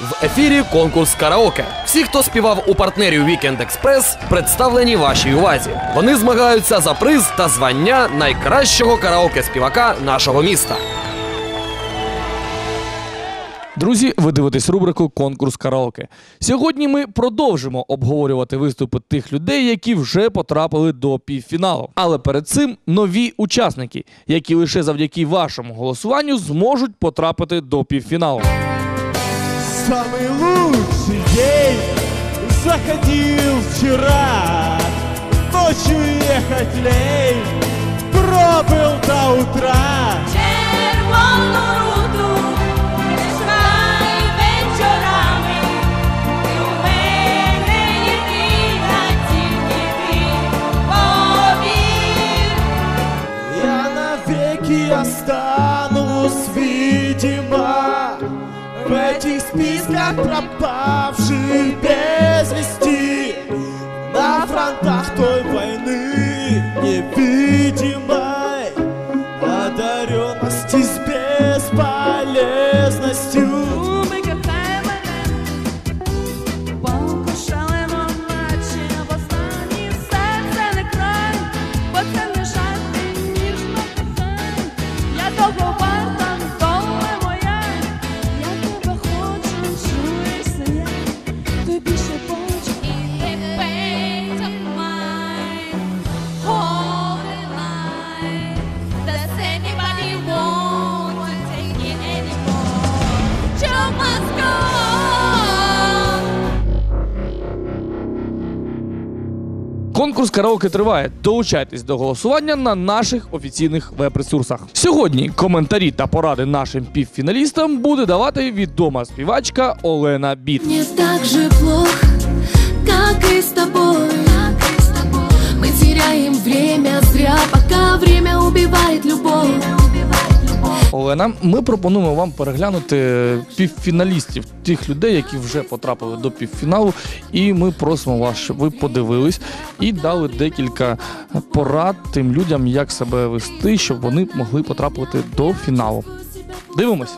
В ефірі конкурс караоке. Всі, хто співав у партнерів Weekend Express, представлені вашій увазі. Вони змагаються за приз та звання найкращого караоке співака нашого міста. Друзі, ви дивитесь рубрику Конкурс караоке. Сьогодні ми продовжимо обговорювати виступи тих людей, які вже потрапили до півфіналу. Але перед цим нові учасники, які лише завдяки вашому голосуванню зможуть потрапити до півфіналу. Самый лучший день заходил вчера Ночью ехать лень, пробыл до утра Червону списках пропавших без вести. На фронтах той войны невидимой Конкурс караоке триває. Долучайтесь до голосування на наших офіційних веб-ресурсах. Сьогодні коментарі та поради нашим півфіналістам буде давати відома співачка Олена Біт. Мне так же плохо, как и с тобой. Пока время убивает любовь. Олена, ми пропонуємо вам переглянути півфіналістів, тих людей, які вже потрапили до півфіналу. І ми просимо вас, щоб ви подивились і дали декілька порад тим людям, як себе вести, щоб вони могли потрапити до фіналу. Дивимось.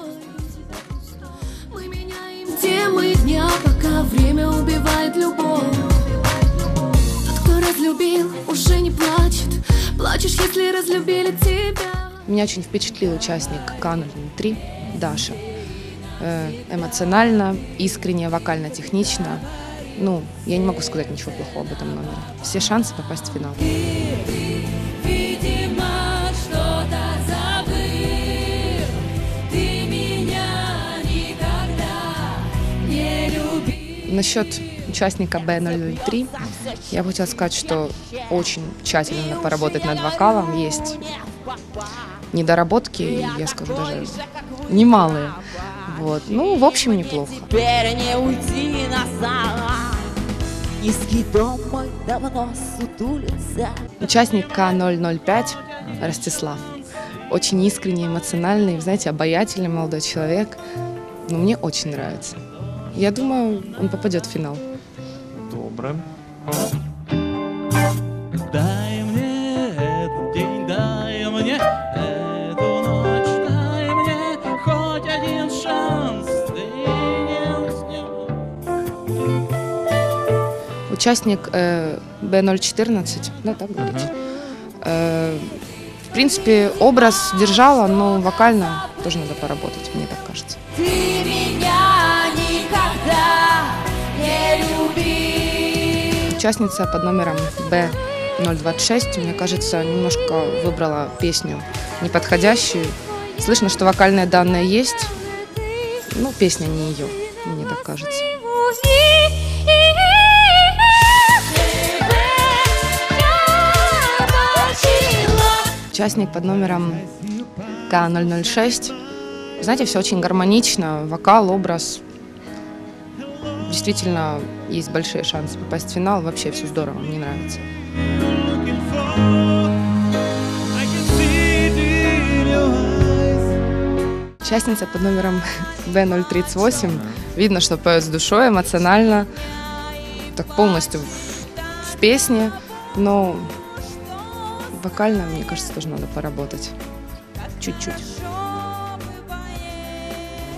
Мы меняем темы дня, пока время убивает любовь. Плачешь, если разлюбили тебя. Меня очень впечатлил участник К-03 Даша. Э, Эмоционально, искренне, вокально-технично. Ну, я не могу сказать ничего плохого об этом номере. Все шансы попасть в финал. Насчет участника Б003 я бы хотела сказать, что очень тщательно поработать над вокалом. Есть недоработки, и, я скажу даже немалые. Вот. Ну, в общем, неплохо. Теперь не уйти назад Низкий дом мой давно сутулится Участник К005 Ростислав. Очень искренний, эмоциональный, знаете, обаятельный молодой человек. Ну, мне очень нравится. Я думаю, он попадет в финал. Добре. Дай мне этот день, дай мне эту ночь, дай мне хоть один шанс, ты не уснешь. Участник э, Б014, да, так говорить. Э, в принципе, образ держала, но вокально тоже надо поработать, мне так кажется. Ты меня никогда не любил. Участница под номером Б026, мне кажется, немножко выбрала песню неподходящую. Слышно, что вокальные данные есть, но песня не ее, мне так кажется. Участник под номером К006. Знаете, все очень гармонично, вокал, образ. Действительно, есть большие шансы попасть в финал. Вообще все здорово, мне нравится. Участница под номером B038. Видно, что поет с душой, эмоционально, так полностью в песне, но вокально, мне кажется, тоже надо поработать. Чуть-чуть.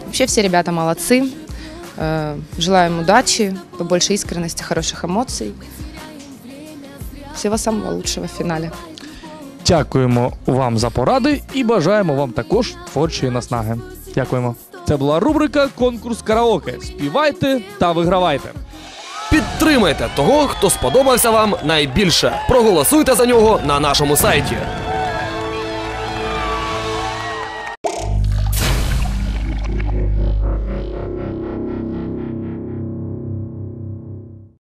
Вообще все ребята молодцы. Э, Желаем удачи, побольше искренности, хороших эмоций. Всего самого лучшего в финале. Дякуємо вам за поради і бажаємо вам також творчої наснаги. Дякуємо. Це була рубрика Конкурс караоке. Співайте та вигравайте. Підтримайте того, хто сподобався вам найбільше. Проголосуйте за нього на нашому сайті